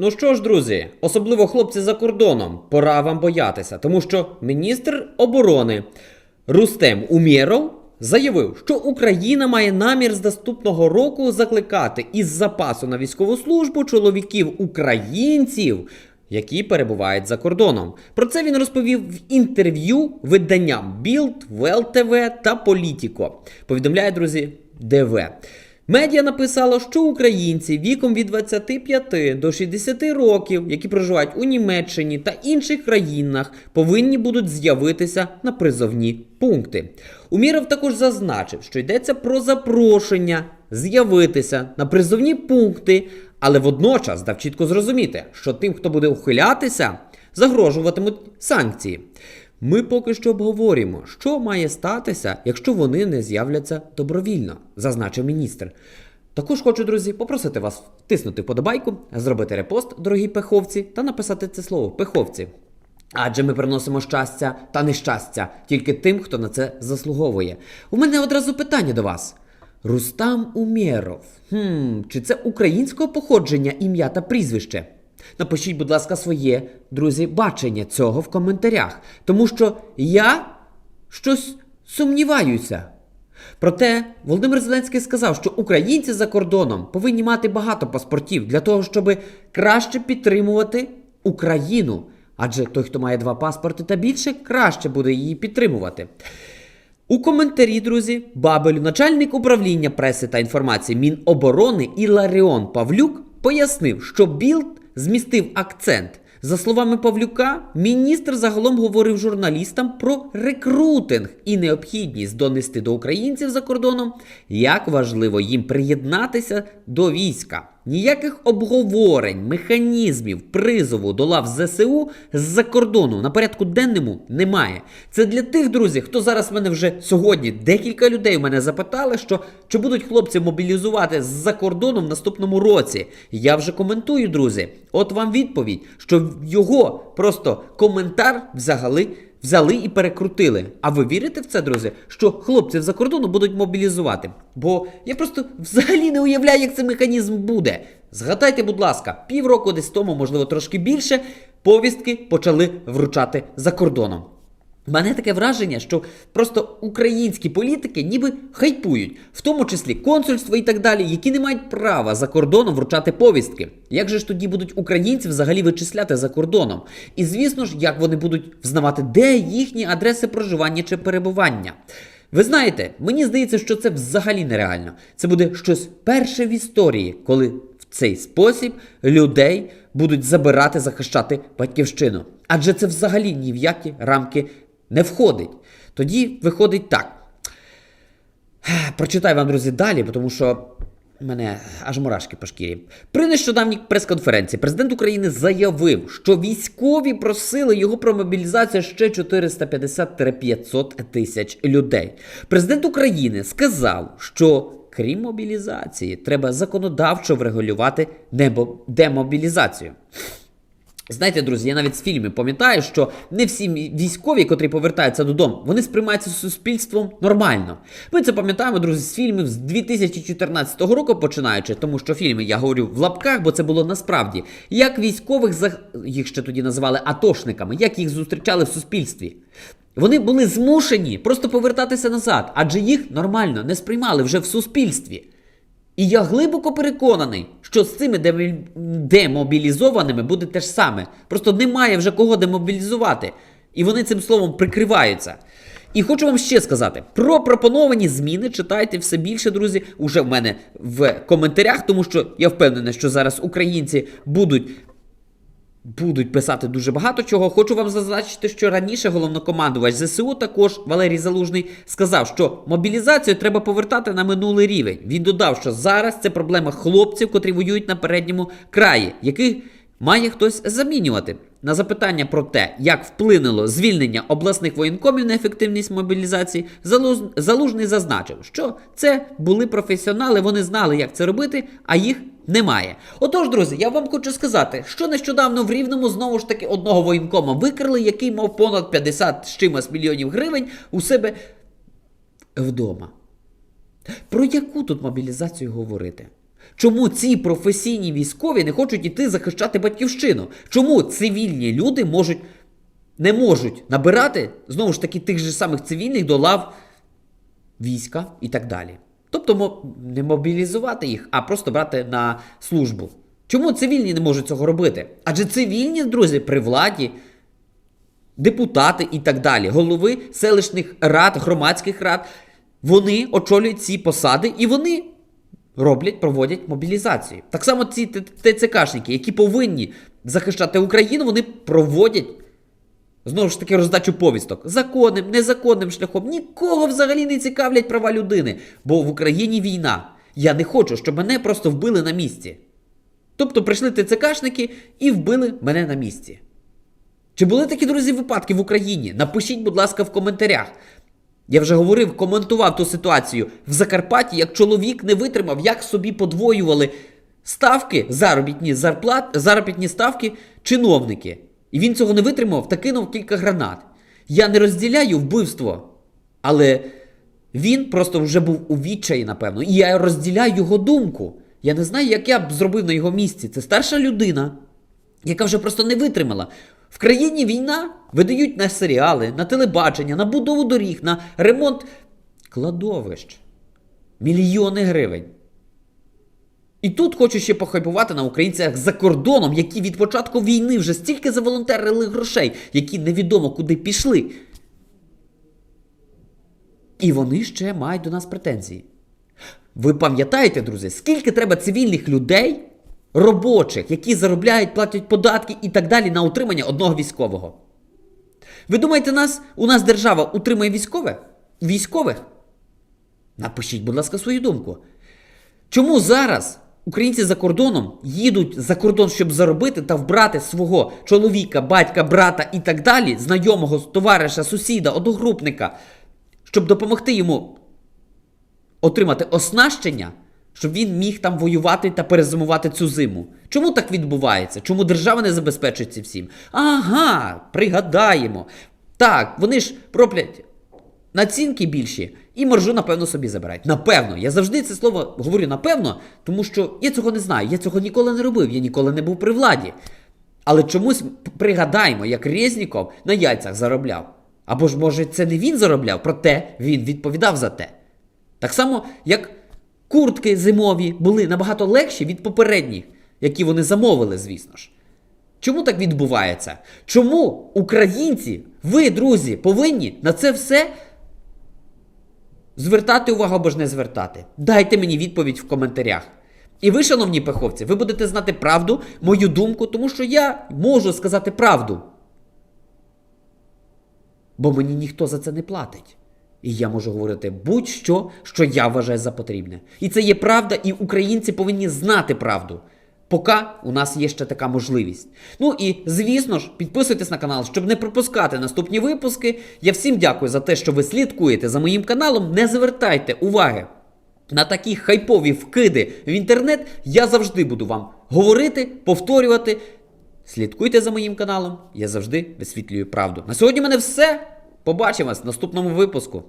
Ну що ж, друзі, особливо хлопці за кордоном, пора вам боятися, тому що міністр оборони Рустем Умєров заявив, що Україна має намір з наступного року закликати із запасу на військову службу чоловіків українців. Які перебувають за кордоном. Про це він розповів в інтерв'ю виданням Bild, ВЛТВ та Політіко. Повідомляє, друзі, ДВ. Медіа написало, що українці віком від 25 до 60 років, які проживають у Німеччині та інших країнах, повинні будуть з'явитися на призовні пункти. Уміров також зазначив, що йдеться про запрошення з'явитися на призовні пункти, але водночас дав чітко зрозуміти, що тим, хто буде ухилятися, загрожуватимуть санкції. Ми поки що обговорюємо, що має статися, якщо вони не з'являться добровільно, зазначив міністр. Також хочу, друзі, попросити вас втиснути вподобайку, зробити репост, дорогі пеховці, та написати це слово пеховці. Адже ми приносимо щастя та нещастя тільки тим, хто на це заслуговує. У мене одразу питання до вас. Рустам Умєров. Хм, чи це українського походження ім'я та прізвище? Напишіть, будь ласка, своє, друзі, бачення цього в коментарях, тому що я щось сумніваюся. Проте Володимир Зеленський сказав, що українці за кордоном повинні мати багато паспортів для того, щоб краще підтримувати Україну. Адже той, хто має два паспорти та більше, краще буде її підтримувати. У коментарі, друзі, Бабелю, начальник управління преси та інформації Міноборони Іларіон Павлюк пояснив, що Білд змістив акцент. За словами Павлюка, міністр загалом говорив журналістам про рекрутинг і необхідність донести до українців за кордоном, як важливо їм приєднатися до війська. Ніяких обговорень, механізмів призову до лав ЗСУ з-за кордону на порядку денному немає. Це для тих друзів, хто зараз мене вже сьогодні декілька людей мене запитали, що чи будуть хлопці мобілізувати з-за кордону в наступному році. Я вже коментую, друзі. От вам відповідь, що його просто коментар взагалі. Взяли і перекрутили. А ви вірите в це, друзі? Що хлопців за кордону будуть мобілізувати? Бо я просто взагалі не уявляю, як цей механізм буде. Згадайте, будь ласка, півроку десь тому, можливо, трошки більше, повістки почали вручати за кордоном. Мене таке враження, що просто українські політики ніби хайпують, в тому числі консульство і так далі, які не мають права за кордоном вручати повістки. Як же ж тоді будуть українці взагалі вичисляти за кордоном? І звісно ж, як вони будуть взнавати, де їхні адреси проживання чи перебування. Ви знаєте, мені здається, що це взагалі нереально. Це буде щось перше в історії, коли в цей спосіб людей будуть забирати, захищати батьківщину. Адже це взагалі ні в які рамки не входить. Тоді виходить так. Прочитаю вам, друзі, далі, тому що мене аж мурашки по шкірі. При нещодавній прес-конференції президент України заявив, що військові просили його про мобілізацію ще 450-500 тисяч людей. Президент України сказав, що крім мобілізації, треба законодавчо врегулювати демобілізацію. Знаєте, друзі, я навіть з фільмів пам'ятаю, що не всі військові, котрі повертаються додому, вони сприймаються суспільством нормально. Ми це пам'ятаємо, друзі, з фільмів з 2014 року починаючи, тому що фільми я говорю в лапках, бо це було насправді. Як військових їх ще тоді називали атошниками, як їх зустрічали в суспільстві. Вони були змушені просто повертатися назад, адже їх нормально не сприймали вже в суспільстві. І я глибоко переконаний, що з цими демобілізованими буде те ж саме. Просто немає вже кого демобілізувати. І вони цим словом прикриваються. І хочу вам ще сказати: про пропоновані зміни читайте все більше, друзі, уже в мене в коментарях, тому що я впевнений, що зараз українці будуть будуть писати дуже багато чого. Хочу вам зазначити, що раніше головнокомандувач ЗСУ, також Валерій Залужний, сказав, що мобілізацію треба повертати на минулий рівень. Він додав, що зараз це проблема хлопців, котрі воюють на передньому краї, яких має хтось замінювати. На запитання про те, як вплинуло звільнення обласних воєнкомів на ефективність мобілізації, Залужний зазначив, що це були професіонали, вони знали, як це робити, а їх немає. Отож, друзі, я вам хочу сказати, що нещодавно в Рівному знову ж таки одного воєнкома викрили, який мав понад 50 з чимось мільйонів гривень у себе вдома. Про яку тут мобілізацію говорити? Чому ці професійні військові не хочуть іти захищати батьківщину? Чому цивільні люди можуть не можуть набирати знову ж таки тих же самих цивільних до лав війська і так далі? Тобто не мобілізувати їх, а просто брати на службу. Чому цивільні не можуть цього робити? Адже цивільні, друзі, при владі, депутати і так далі, голови селищних рад, громадських рад, вони очолюють ці посади і вони роблять, проводять мобілізацію. Так само ці ТЦКшники, які повинні захищати Україну, вони проводять знову ж таки роздачу повісток законним, незаконним шляхом. Нікого взагалі не цікавлять права людини, бо в Україні війна. Я не хочу, щоб мене просто вбили на місці. Тобто прийшли ТЦКшники і вбили мене на місці. Чи були такі, друзі, випадки в Україні? Напишіть, будь ласка, в коментарях. Я вже говорив, коментував ту ситуацію в Закарпатті, як чоловік не витримав, як собі подвоювали ставки, заробітні зарплат, заробітні ставки чиновники. І він цього не витримав та кинув кілька гранат. Я не розділяю вбивство, але він просто вже був у відчаї, напевно. І я розділяю його думку. Я не знаю, як я б зробив на його місці. Це старша людина, яка вже просто не витримала. В країні війна видають на серіали, на телебачення, на будову доріг, на ремонт кладовищ. Мільйони гривень. І тут хочу ще похайпувати на українцях за кордоном, які від початку війни вже стільки заволонтерили грошей, які невідомо куди пішли. І вони ще мають до нас претензії. Ви пам'ятаєте, друзі, скільки треба цивільних людей, робочих, які заробляють, платять податки і так далі на утримання одного військового? Ви думаєте, нас, у нас держава утримує військових? Військових? Напишіть, будь ласка, свою думку. Чому зараз українці за кордоном їдуть за кордон, щоб заробити та вбрати свого чоловіка, батька, брата і так далі, знайомого, товариша, сусіда, одногрупника, щоб допомогти йому отримати оснащення, щоб він міг там воювати та перезимувати цю зиму. Чому так відбувається? Чому держава не забезпечує це всім? Ага, пригадаємо. Так, вони ж роблять націнки більші і маржу, напевно, собі забирають. Напевно, я завжди це слово говорю напевно, тому що я цього не знаю. Я цього ніколи не робив, я ніколи не був при владі. Але чомусь пригадаємо, як Резніков на яйцях заробляв. Або ж, може, це не він заробляв, проте він відповідав за те. Так само, як куртки зимові були набагато легші від попередніх, які вони замовили, звісно ж. Чому так відбувається? Чому українці, ви, друзі, повинні на це все звертати увагу або ж не звертати? Дайте мені відповідь в коментарях. І ви, шановні пеховці, ви будете знати правду, мою думку, тому що я можу сказати правду. Бо мені ніхто за це не платить. І я можу говорити будь-що, що я вважаю за потрібне. І це є правда, і українці повинні знати правду. Поки у нас є ще така можливість. Ну і звісно ж, підписуйтесь на канал, щоб не пропускати наступні випуски. Я всім дякую за те, що ви слідкуєте за моїм каналом. Не звертайте уваги на такі хайпові вкиди в інтернет. Я завжди буду вам говорити, повторювати. Слідкуйте за моїм каналом, я завжди висвітлюю правду. На сьогодні в мене все. Побачимось в наступному випуску.